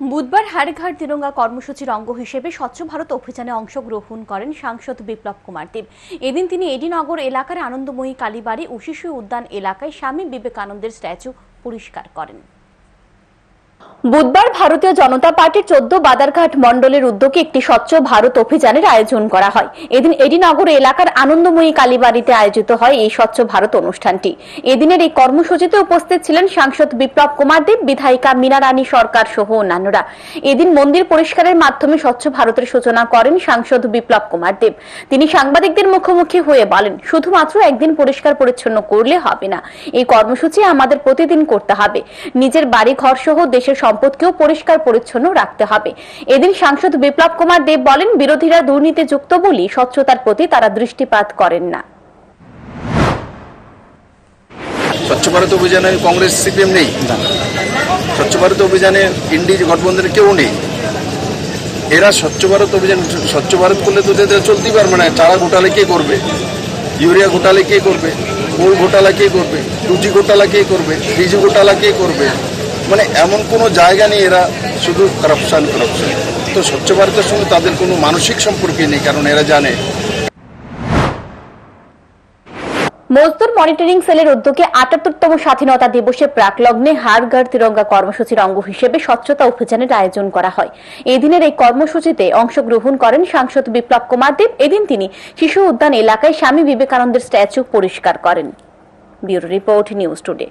বুধবার হাড়ঘাট তিরঙ্গা কর্মসূচির অঙ্গ হিসেবে স্বচ্ছ ভারত অভিযানে অংশগ্রহণ করেন সাংসদ বিপ্লব কুমার দেব। এদিন তিনি এডিনগর এলাকার আনন্দময়ী কালীবাড়ি ও শিশু উদ্যান এলাকায় স্বামী বিবেকানন্দের স্ট্যাচু পরিষ্কার করেন। বুধবার ভারতীয় জনতা পার্টির চোদ্দ বাদারঘাট মন্ডলের উদ্যোগে একটি স্বচ্ছ ভারত অভিযানের আয়োজন করা হয়। এদিন এডিনগর এলাকার আনন্দময়ী কালীবাড়িতে আয়োজিত হয় এই স্বচ্ছ ভারত অনুষ্ঠানটি। এদিনের এই কর্মসূচিতে উপস্থিত ছিলেন সাংসদ বিপ্লব কুমার দেব, বিধায়িকা মীনা রানী সরকার সহ অন্যান্যরা। এদিন মন্দির পরিষ্কারের মাধ্যমে স্বচ্ছ ভারতের সূচনা করেন সাংসদ বিপ্লব কুমার দেব। তিনি সাংবাদিকদের মুখোমুখি হয়ে বলেন, শুধুমাত্র একদিন পরিষ্কার পরিচ্ছন্ন করলে হবে না। এই কর্মসূচি আমাদের প্রতিদিন করতে হবে। নিজের বাড়ি ঘর সহ দেশের সম্পদকেও পরিষ্কার পরিচ্ছন্ন রাখতে হবে। এদিন সাংসদ বিপ্লব কুমার দেব বলেন, বিরোধীরা দুর্নীতি যুক্ত বলি স্বচ্ছতার প্রতি তারা দৃষ্টিপাত করেন না। স্বচ্ছ ভারত অভিযানে কংগ্রেস, সিপিএম নেই। স্বচ্ছ ভারত অভিযানে ইন্ডি গঠবন্ধনে কেউ নেই। এরা স্বচ্ছ ভারত অভিযান, স্বচ্ছ ভারত করলে তো এদের চলতেই পারবে না। চারা ঘোটালে কে করবে? ইউরিয়া ঘোটালে কে করবে? গোল ঘোটালা কে করবে? টুজি ঘোটালা কে করবে? থ্রিজি ঘোটালা কে করবে? মানে এমন কোনো জায়গা নেই এরা শুধু করাপশন করাপশন তো স্বচ্ছ ভারতের সঙ্গে তাদের কোনো মানসিক সম্পর্কই নেই, কারণ এরা জানে। মজদুর মনিটরিং সেলের উদ্যোগে আটাত্তরতম স্বাধীনতা দিবসে প্রাকলগ্নে হাড়গাড় তিরঙ্গা কর্মসূচির অঙ্গ হিসেবে স্বচ্ছতা অভিযানের আয়োজন করা হয়। এদিনের এই কর্মসূচিতে অংশগ্রহণ করেন সাংসদ বিপ্লব কুমার দেব। এদিন তিনি শিশু উদ্যান এলাকায় স্বামী বিবেকানন্দের স্ট্যাচু পরিষ্কার করেন। Bureau report news today.